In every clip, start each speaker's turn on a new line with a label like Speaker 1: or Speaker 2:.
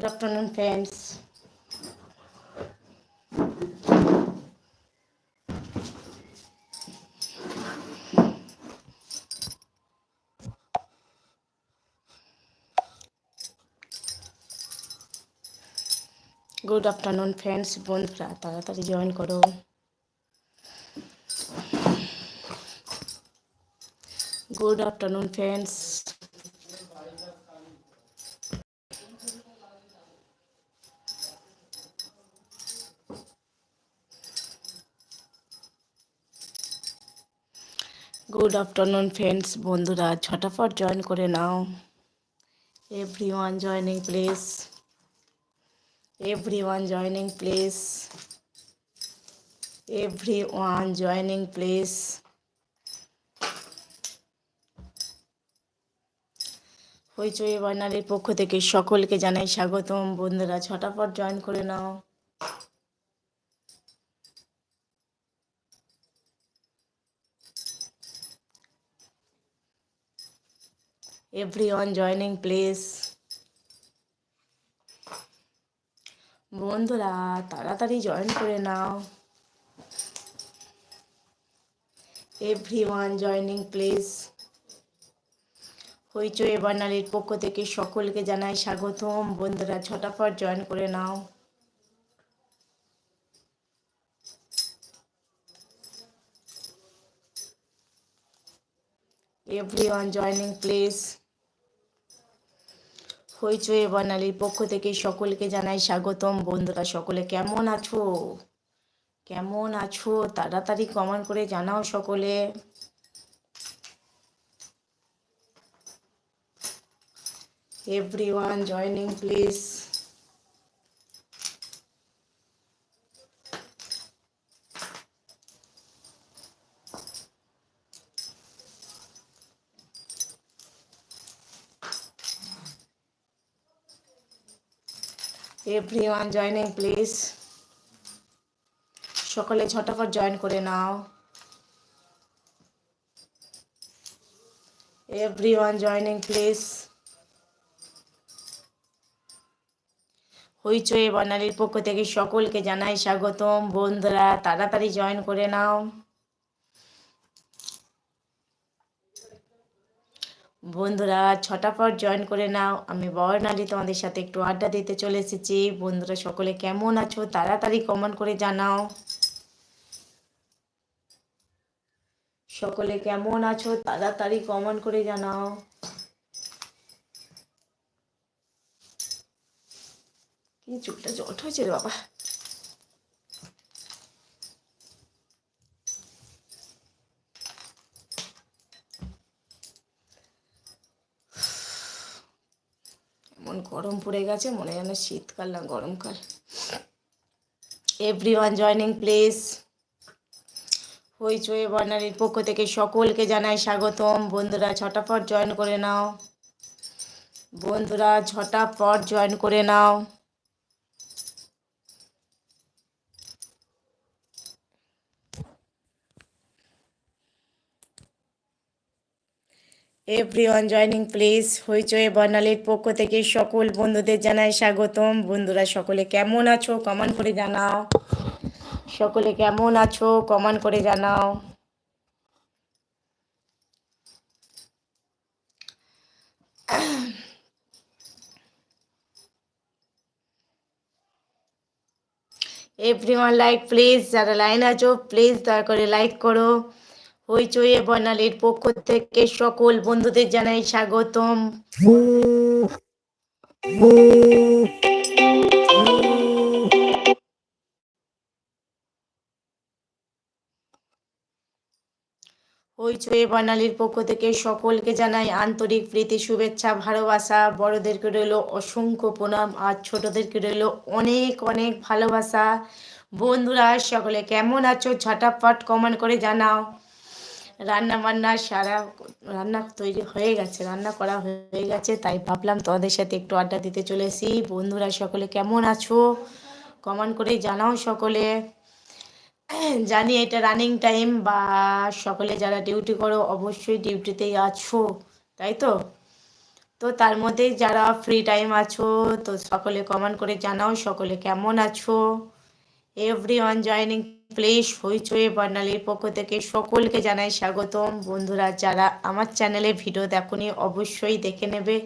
Speaker 1: Good afternoon, friends. Good afternoon friends বন্ধুরা তাড়াতাড়ি join করো। Good afternoon friends good afternoon friends বন্ধুরা, ছটাফট জয়েন করে নাও। Everyone joining please everyone joining please everyone joining please হইচই বার্নারের পক্ষ থেকে সকলকে জানাই স্বাগতম। বন্ধুরা, ছটাফট জয়েন করে নাও। Everyone joining, please. বন্ধুরা, তাড়াতাড়ি জয়েন করে নাও। এভরি ওয়ান জয়নিং প্লিজ হইচই বার্নালির পক্ষ থেকে সকলকে জানাই স্বাগতম। বন্ধুরা ছটাফট জয়েন করে নাও। এভরিওয়ান জয়নিং প্লিজ হইচই বানালির পক্ষ থেকে সকলকে জানাই স্বাগতম। বন্ধুরা, সকলে কেমন আছো? কেমন আছো? তাড়াতাড়ি কমেন্ট করে জানাও সকলে। Everyone joining please everyone joining please সকলে ঝটাফট জয়েন করে নাও। এভরিওয়ান জয়নিং প্লিজ হইচই বর্ণালীর পক্ষ থেকে সকলকে জানাই স্বাগতম। বন্ধুরা, তাড়াতাড়ি জয়েন করে নাও। বন্ধুরা, ছটা পর জয়েন করে নাও। আমি বর্ণালী তোমাদের সাথে একটু আড্ডা দিতে চলে এসেছি। বন্ধুরা, সকলে কেমন আছো? তাড়াতাড়ি কমেন্ট করে জানাও। সকলে কেমন আছো? তাড়াতাড়ি কমেন্ট করে জানাও। কি চুপটা জট হয়েছে রে বাবা? গরম পড়ে গেছে, মনে যেন শীতকাল না গরমকাল। এভরি ওয়ান জয়নিং প্লিজ হইচই বর্ণালীর পক্ষ থেকে সকলকে জানাই স্বাগতম। বন্ধুরা ঝটাফট জয়েন করে নাও। বন্ধুরা ঝটাফট জয়েন করে নাও। এভরিওয়ান জয়নিং প্লিজ হইচই বর্ণালীর পক্ষ থেকে সকল বন্ধুদের জানাই স্বাগতম। বন্ধুরা, সকলে কেমন আছো? কমেন্ট করে জানাও। সকলে কেমন আছো? কমেন্ট করে জানাও। এভরিওয়ান লাইক প্লিজ যারা লাইন আছো প্লিজ দয়া করে লাইক করো। হইচই বর্ণালীর পক্ষ থেকে সকল বন্ধুদের জানাই স্বাগতম। হইচই বর্ণালীর পক্ষ থেকে সকলকে জানাই আন্তরিক প্রীতি, শুভেচ্ছা, ভালোবাসা। বড়দেরকে রইল অসংখ্য প্রণাম আর ছোটদেরকে রইল অনেক অনেক ভালোবাসা। বন্ধুরা, সকলে কেমন আছো? ঝটাপট কমেন্ট করে জানাও। রান্না বান্না সারা রান্না তৈরি হয়ে গেছে, রান্না করা হয়ে গেছে, তাই ভাবলাম তোমাদের সাথে একটু আড্ডা দিতে চলেছি। বন্ধুরা সকলে কেমন আছো? কমেন্ট করে জানাও সকলে। জানি এটা রানিং টাইম বা সকলে যারা ডিউটি করো, অবশ্যই ডিউটিতেই আছো, তাই তো? তো তার মধ্যে যারা ফ্রি টাইম আছো, তো সকলে কমেন্ট করে জানাও সকলে কেমন আছো? এভরি ওয়ান জয়নিং প্লিজ হইচই বর্ণালীর পক্ষ থেকে সকলকে জানাই স্বাগতম। বন্ধুরা, যারা আমার চ্যানেলে ভিডিও দেখনি, অবশ্যই দেখে নেবে।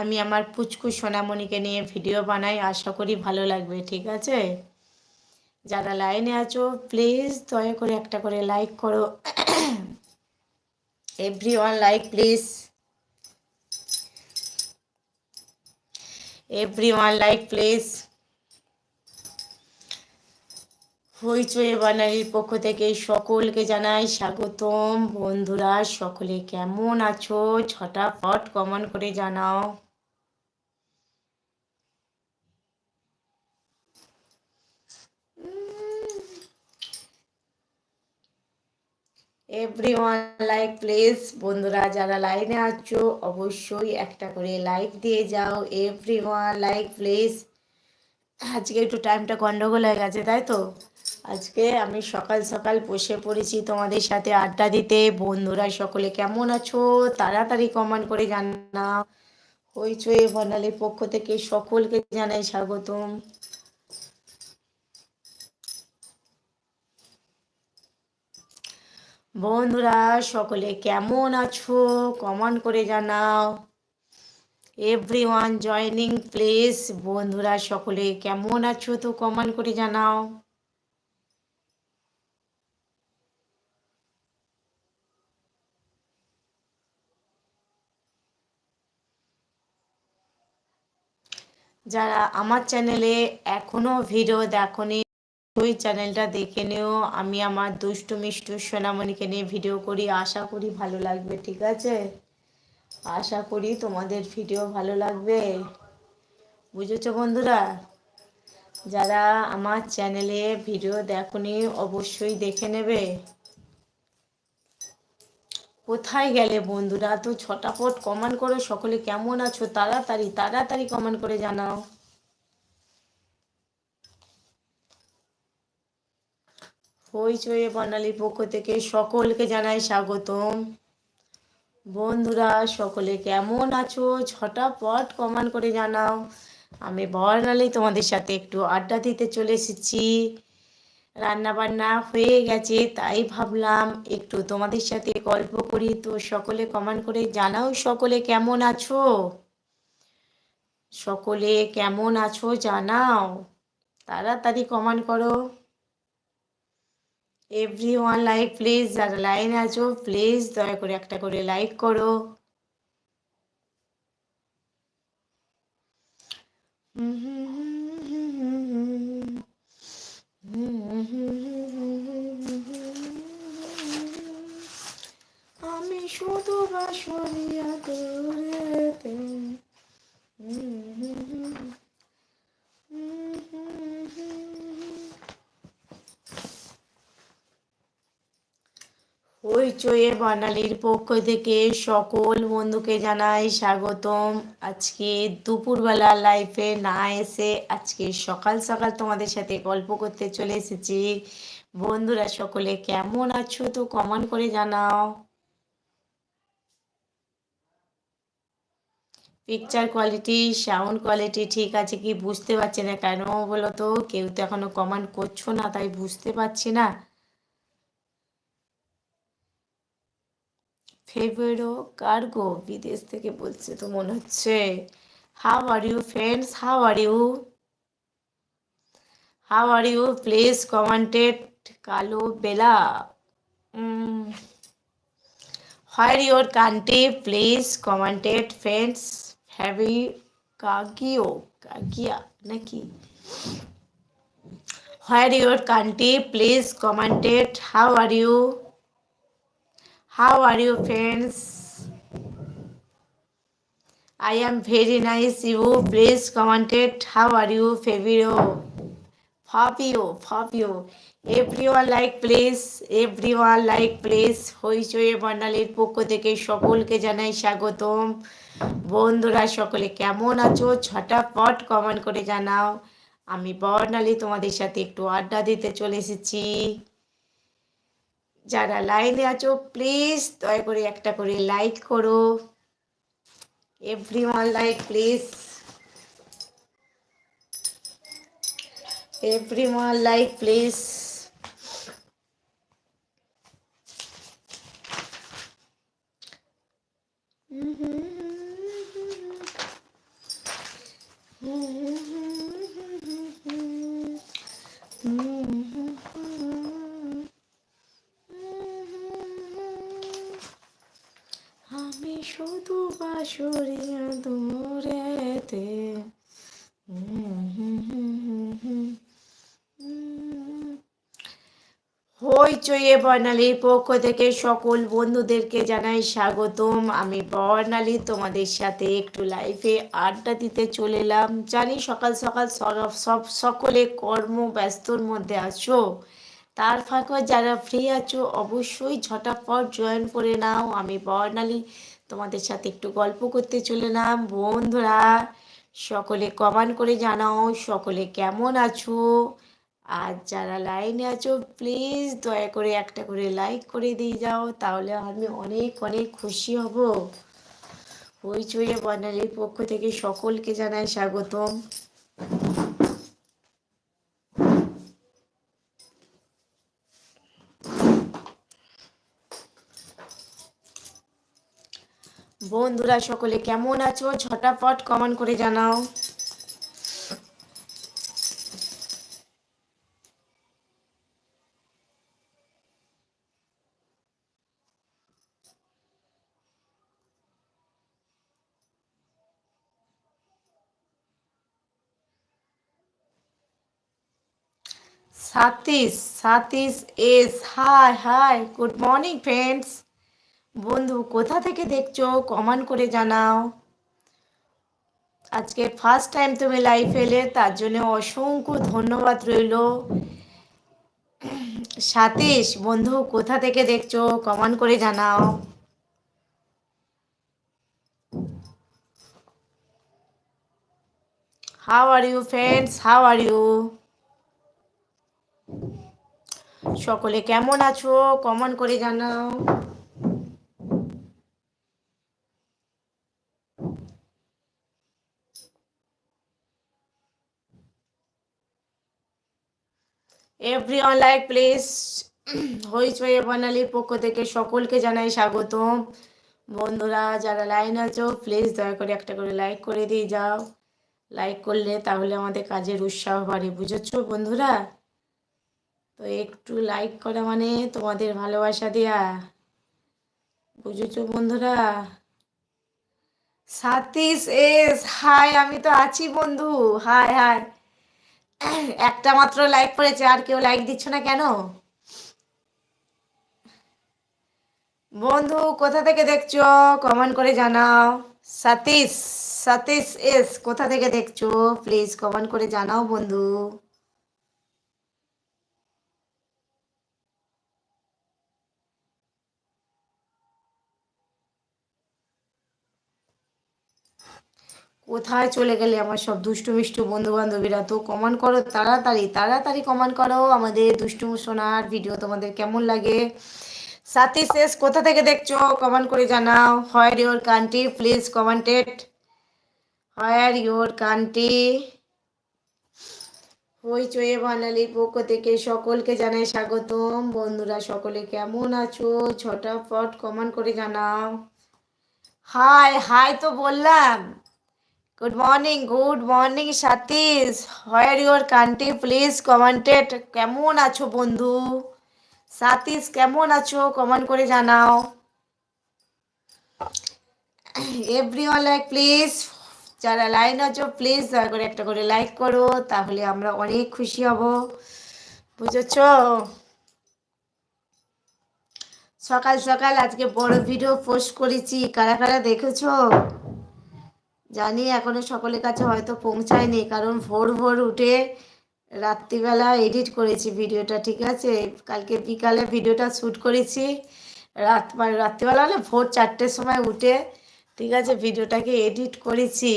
Speaker 1: আমি আমার পুচকু সোনামণিকে নিয়ে ভিডিও বানাই, আশা করি ভালো লাগবে, ঠিক আছে? যারা লাইনে আছো প্লিজ দয়া করে একটা করে লাইক করো। Everyone like please everyone like please হইচই বানালির পক্ষ থেকে সকলকে জানাই স্বাগতম। বন্ধুরা, সকলে কেমন আছো? ছটাফট কমেন্ট করে জানাও। এভরি ওয়ান লাইক প্লিজ বন্ধুরা, যারা লাইনে আছো, অবশ্যই একটা করে লাইক দিয়ে যাও। এভরি ওয়ান লাইক প্লিজ আজকে একটু টাইমটা গন্ডগোল হয়ে গেছে, তাই তো? আজকে আমি সকাল সকাল বসে পড়েছি তোমাদের সাথে আড্ডা দিতে। বন্ধুরা সকলে কেমন আছো? তাড়াতাড়ি কমেন্ট করে জানাও। হইচই বর্ণালীর পক্ষ থেকে সকলকে জানাই স্বাগতম। বন্ধুরা সকলে কেমন আছো? কমেন্ট করে জানাও। এভরি ওয়ান জয়নিং প্লিজ বন্ধুরা সকলে কেমন আছো তো কমেন্ট করে জানাও। যারা আমার চ্যানেলে এখনও ভিডিও দেখনি, ওই চ্যানেলটা দেখে নিও। আমি আমার দুষ্টু মিষ্টু সোনামণিকে নিয়ে ভিডিও করি। আশা করি ভালো লাগবে, ঠিক আছে? আশা করি তোমাদের ভিডিও ভালো লাগবে। বুঝেছ বন্ধুরা? যারা আমার চ্যানেলে ভিডিও দেখনি, অবশ্যই দেখে নেবে। কোথায় গেলে বন্ধুরা? তো ছটাপট কমেন্ট করো, সকলে কেমন আছো? তাড়াতাড়ি তাড়াতাড়ি কমেন্ট করে জানাও। হইচয়ে বর্ণালীর পক্ষ থেকে সকলকে জানাই স্বাগতম। বন্ধুরা, সকলে কেমন আছো? ছটাপট কমান করে জানাও। আমি বর্ণালী, তোমাদের সাথে একটু আড্ডা দিতে চলে এসেছি। রান্না বান্না হয়ে গেছে, তাই ভাবলাম একটু তোমাদের সাথে গল্প করি। তো সকলে কমান করে জানাও, সকলে কেমন আছো? সকলে কেমন আছো জানাও। তাড়াতাড়ি কমান করো। এভরি ওয়ান লাইক প্লিজ যারা লাইন আছো প্লিজ দয়া করে একটা করে লাইক করো। আমি শুধু বাসরিয়া দূরেতে হইচয়ে বানালির পক্ষ থেকে সকল বন্ধুকে জানাই স্বাগতম। আজকে দুপুরবেলা লাইফে না এসে আজকে সকাল সকাল তোমাদের সাথে গল্প করতে চলে এসেছি। বন্ধুরা সকলে কেমন আছো তো কমেন্ট করে জানাও। পিকচার কোয়ালিটি সাউন্ড কোয়ালিটি ঠিক আছে কি বুঝতে পারছি না কেন বলো তো? কেউ তো এখনও কমেন্ট করছ না, তাই বুঝতে পারছি না। ফেভারো কার্গো বিদেশ থেকে বলছে তো মনে হচ্ছে। How are you friends how are you how are you please commented কালো বেলা where your country please commented friends heavy কাগিও কাগিয়া নাকি where your country please commented how are you how are you friends i am very nice you please commented how are you fabio fabio fabio everyone like please everyone like please হইচই বর্ণালীর পক্ষ থেকে সকলকে জানাই স্বাগতম বন্ধুরা সকলে কেমন আছো ছটাপট কমেন্ট করে জানাও আমি বর্ণালী তোমাদের সাথে একটু আড্ডা দিতে চলে এসেছি যারা লাইনে আছো প্লিজ দয়া করে একটা করে লাইক করো। Every one like please every one like please বর্ণালীর পক্ষ থেকে সকল বন্ধুদেরকে জানাই স্বাগতম। আমি বর্ণালী, তোমাদের সাথে একটু লাইফে আড্ডা দিতে চলে এলাম। জানি সকাল সকাল সব সকলে কর্ম ব্যস্তর মধ্যে আছো। তার ফাঁকে যারা ফ্রি আছো, অবশ্যই ঝটাপট জয়েন করে নাও। আমি বর্ণালী, তোমাদের সাথে একটু গল্প করতে চলে নাম বন্ধুরা, সকলে কমান করে জানাও, সকলে কেমন আছো? আর যারা লাইনে আছো প্লিজ দয়া করে একটা করে লাইক করে দিয়ে যাও, তাহলে আমি অনেক অনেক খুশি হব। হইচইয়ে বর্ণালীর পক্ষ থেকে সকলকে জানাই স্বাগতম। বন্ধুরা, সকলে কেমন আছো? ঝটাপট কমেন্ট করে জানাও। Satish Satish S, hi hi, good morning friends. বন্ধু, কোথা থেকে দেখছ? কমেন্ট করে জানাও। আজকে ফার্স্ট টাইম তুমি লাইভ এলে, তার জন্য অসংখ্য ধন্যবাদ রইল। সাতিশ বন্ধু, কোথা থেকে দেখছ? কমেন্ট করে জানাও। How are you friends how are you সকলে কেমন আছো? কমেন্ট করে জানাও। এভরিওয়ান লাইক প্লিজ হইচই বানালির পক্ষ থেকে সকলকে জানাই স্বাগতম। বন্ধুরা, যারা লাইন আছো প্লিজ দয়া করে একটা করে লাইক করে দিয়ে যাও। লাইক করলে তাহলে আমাদের কাজের উৎসাহ বাড়ে, বুঝেছ বন্ধুরা? তো একটু লাইক করা মানে তোমাদের ভালোবাসা দেয়া। বুঝেছ বন্ধুরা? সাতিশ এস, হাই, আমি তো আছি বন্ধু। Hi hi. একটা মাত্র লাইক করেছে, আর কেউ লাইক দিচ্ছ না কেন? বন্ধু, কোথা থেকে দেখছ? কমেন্ট করে জানাও। সাতিশ সাতিশ এস, কোথা থেকে দেখছ? প্লিজ কমেন্ট করে জানাও বন্ধু। কোথায় চলে গেলে আমার সব দুষ্টু মিষ্টু বন্ধু বান্ধবীরা তো কমেন্ট করো, তাড়াতাড়ি তাড়াতাড়ি কমেন্ট করো আমাদের দুষ্টু সোনার ভিডিও তোমাদের কেমন লাগে? সাথী শেষ, কোথা থেকে দেখছ? কমেন্ট করে জানাও। Where your country please commented where your country হইচয়ে বাঙালির পক্ষ থেকে সকলকে জানাই স্বাগতম। বন্ধুরা, সকলে কেমন আছো? ঝটাফট কমেন্ট করে জানাও। হাই হাই তো বললাম। Good morning good morning Satish where your country please commented কেমন আছো বন্ধু? সাতিশ কেমন আছো? কমেন্ট করে জানাও। এভরি লাইক প্লিজ যারা লাইন আছো প্লিজ দয়া করে একটা করে লাইক করো, তাহলে আমরা অনেক খুশি হব। বুঝেছ? সকাল সকাল আজকে বড় ভিডিও পোস্ট করেছি। কারা কারা দেখেছ? জানি এখনও সকলের কাছে হয়তো পৌঁছায়নি, কারণ ভোর ভোর উঠে রাত্রিবেলা এডিট করেছি ভিডিওটা, ঠিক আছে? কালকে বিকালে ভিডিওটা শ্যুট করেছি। রাত মানে রাত্রিবেলা হলে ভোর চারটের সময় উঠে, ঠিক আছে, ভিডিওটাকে এডিট করেছি।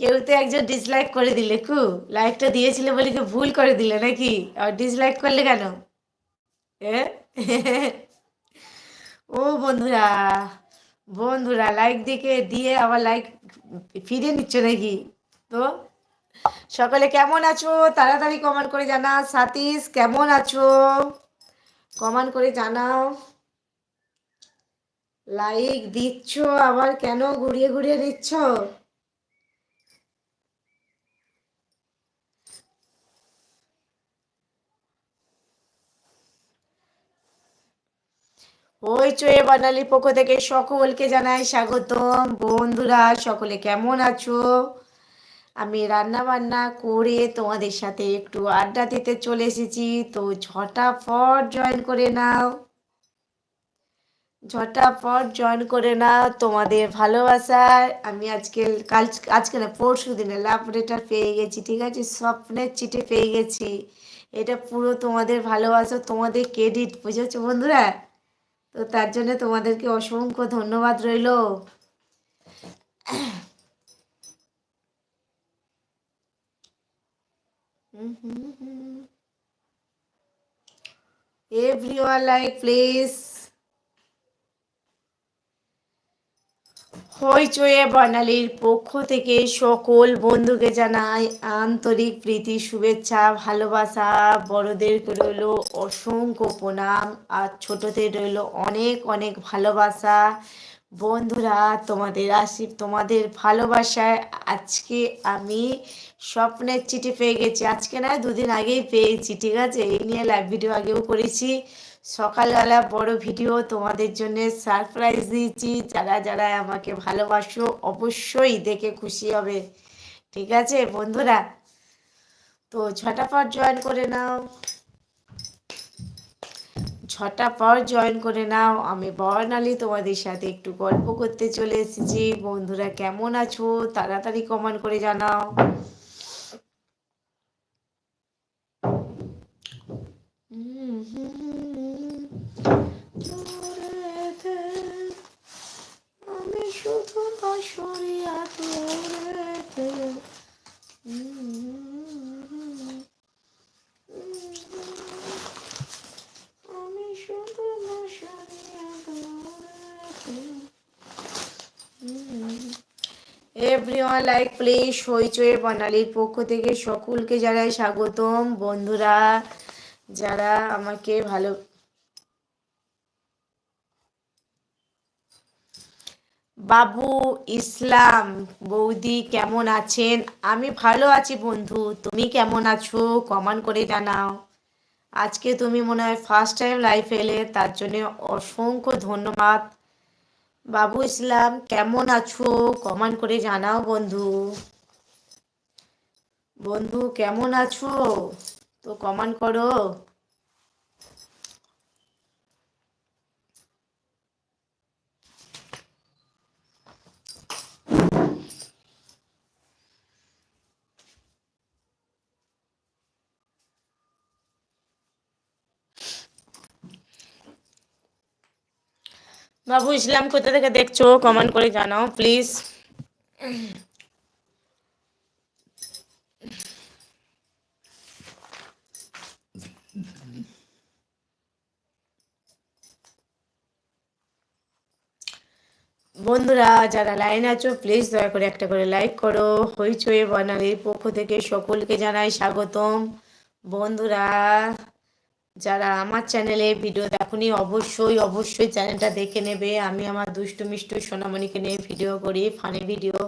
Speaker 1: কেউ তো একজন ডিসলাইক করে দিলে, কু? লাইকটা দিয়েছিলে বলে কি ভুল করে দিলে নাকি? আর ডিসলাইক করলে কেন? ও বন্ধুরা বন্ধুরা লাইক দিকে দিয়ে আবার লাইক ফিরে নিচ্ছ নাকি? তো সকালে কেমন আছো? তাড়াতাড়ি কমান করে জানা সাতিশ, কেমন আছো? কমান করে জানাও। লাইক দিচ্ছ, আবার কেন ঘুরিয়ে ঘুরিয়ে দিচ্ছ? ওই চয়ে বানালি পক্ষ থেকে সকলকে জানাই স্বাগতম। বন্ধুরা, সকলে কেমন আছো? আমি রান্না বান্না করে তোমাদের সাথে একটু আড্ডা দিতে চলে এসেছি, তো ঝটাফট জয়েন করে নাও। ঝটাফট জয়েন করে নাও তোমাদের ভালোবাসায়। আমি আজকে, কাল, আজকে না, পরশু দিনে লাভ লেটার পেয়ে গেছি, ঠিক আছে? স্বপ্নের চিঠি পেয়ে গেছি। এটা পুরো তোমাদের ভালোবাসা, তোমাদের ক্রেডিট বুঝেছ বন্ধুরা? তো তার জন্য তোমাদেরকে অসংখ্য ধন্যবাদ রইল। everyone like please হইচয়ে বানালির পক্ষ থেকে সকল বন্ধুকে জানাই আন্তরিক প্রীতি, শুভেচ্ছা, ভালোবাসা। বড়দেরকে রইল অসংখ্য প্রণাম আর ছোটদের রইল অনেক অনেক ভালোবাসা। বন্ধুরা, তোমাদের আসি তোমাদের ভালোবাসায় আজকে আমি স্বপ্নের চিঠি পেয়ে গেছি। আজকে না দুদিন আগেই পেয়েছি, ঠিক আছে? এই নিয়ে লাইভ ভিডিও আগেও করেছি। সকালবেলা বড় ভিডিও তোমাদের জন্য সারপ্রাইজ দিয়েছি। যারা যারা আমাকে ভালোবাসো অবশ্যই দেখে খুশি হবে। ঠিক আছে বন্ধুরা? তো ঝটাপট জয়েন করে নাও। ঝটাপট জয়েন করে নাও। আমি বর্ণালী তোমাদের সাথে একটু গল্প করতে চলে এসেছি। বন্ধুরা কেমন আছো? তাড়াতাড়ি কমেন্ট করে জানাও আমি শুধু বাসরিয়া তোরেতে আমি শুধু বাসরিয়া তোরেতে এভরিওয়ান প্লিজ হইচয়ে পক্ষ থেকে সকলকে জানাই স্বাগতম। বন্ধুরা, যারা আমাকে ভালো বাবু ইসলাম বৌদি কেমন আছেন? আমি ভালো আছি বন্ধু, তুমি কেমন আছো? কমান করে জানাও। আজকে তুমি মনে হয় ফার্স্ট টাইম লাইফ এলে, তার জন্য অসংখ্য ধন্যবাদ। বাবু ইসলাম, কেমন আছো? কমান করে জানাও বন্ধু। বন্ধু, কেমন আছো? তো কমান করো। বাবু, ইসলাম কোথা থেকে দেখছ? কমেন্ট করে জানাও প্লিজ বন্ধুরা, যারা লাইন আছো প্লিজ দয়া করে একটা করে লাইক করো। হইচই বানালির পক্ষ থেকে সকলকে জানাই স্বাগতম। বন্ধুরা, যারা আমার চ্যানেলে ভিডিও দেখুনি, অবশ্যই অবশ্যই চ্যানেলটা দেখে নেবে। আমি আমার দুষ্টু মিষ্টু সোনামণিকে নিয়ে ভিডিও করি ফানি ভিডিও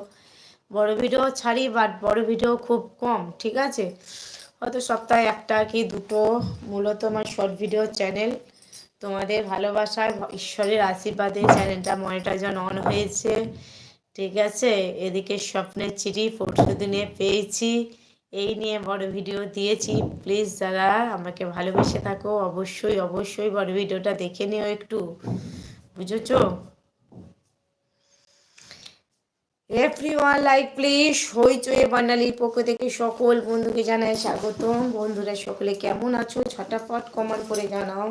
Speaker 1: বড় ভিডিও ছাড়ি বাট বড় ভিডিও খুব কম, ঠিক আছে? হয়তো সপ্তাহে একটা কি দুটো, মূলত আমার শর্ট ভিডিও চ্যানেল তোমাদের ভালোবাসায় ঈশ্বরের আশীর্বাদে চ্যানেলটা মনিটাইজন অন হয়েছে, ঠিক আছে? এদিকে স্বপ্নের চিঠি পরশু দিনে পেয়েছি, এই নিয়ে বড় ভিডিও দিয়েছি। প্লিজ যারা আমাকে ভালোবেসে থাকো, অবশ্যই অবশ্যই বড় ভিডিওটা দেখে নিও একটু, বুঝেছ? এভরি ওয়ান লাইক প্লিজ হইচয়ে বাঙালির পক্ষ থেকে সকল বন্ধুকে জানাই স্বাগতম। বন্ধুরা, সকলে কেমন আছো? ছটাফট কমেন্ট করে জানাও।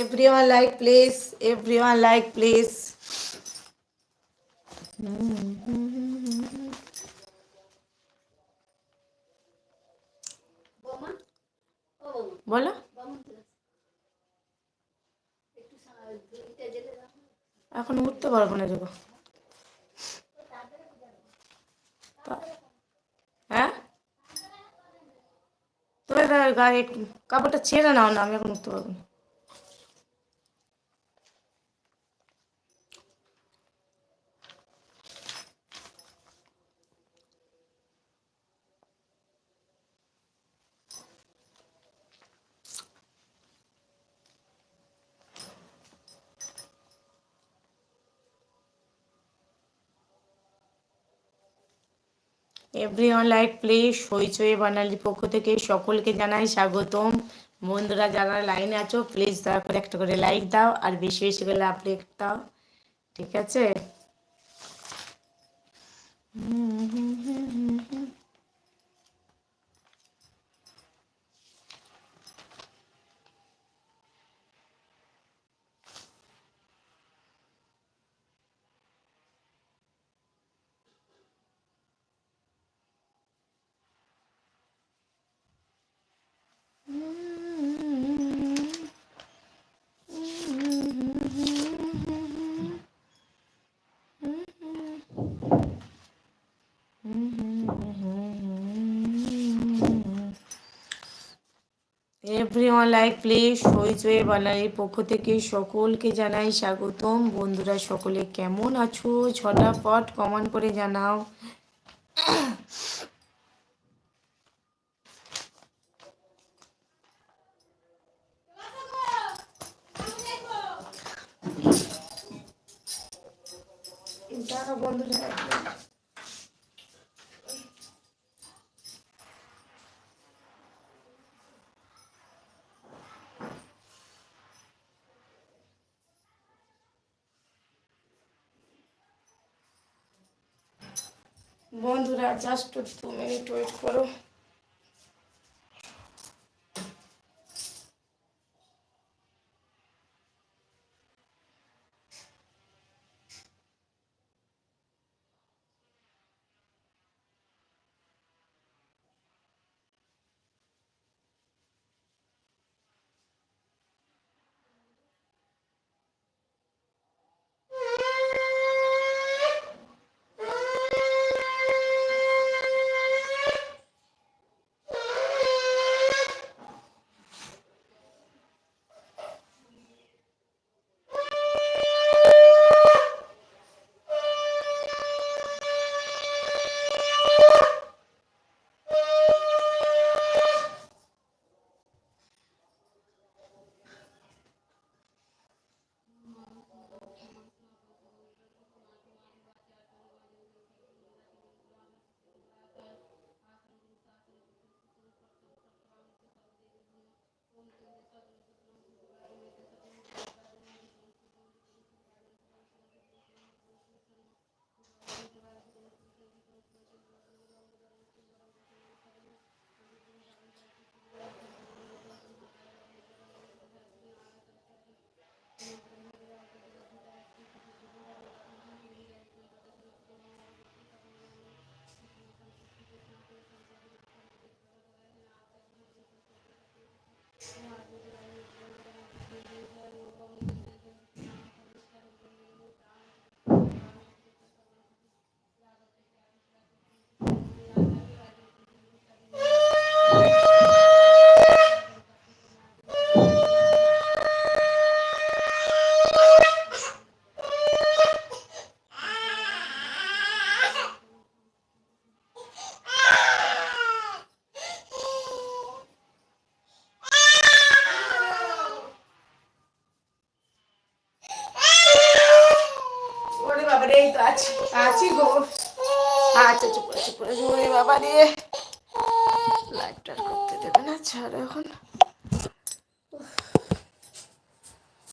Speaker 1: Everyone, like, please, everyone, like, please. বলো। এখন উঠতে পারব না দেখো। হ্যাঁ? তুমি গায়ে কাপড়টা ছেড়ে নাও না, আমি এখন উঠতে পারব না। এভরিওয়ান লাইক প্লিজ হইচই বানালির পক্ষ থেকে সকলকে জানাই স্বাগতম। বন্ধুরা, যারা লাইনে আছো প্লিজ দয়া করে একটা করে লাইক দাও, আর বেশি বেশি করে আপডেট দাও। ঠিক আছে? হুম হুম হুম হুম হুম এভরিওয়ান লাইক প্লিজ হইচই বালারির পক্ষ থেকে সকলকে জানাই স্বাগতম। বন্ধুরা সকলে কেমন আছো? ছটা পট কমেন্ট করে জানাও। বন্ধুরা জাস্ট দু মিনিট ওয়েট করো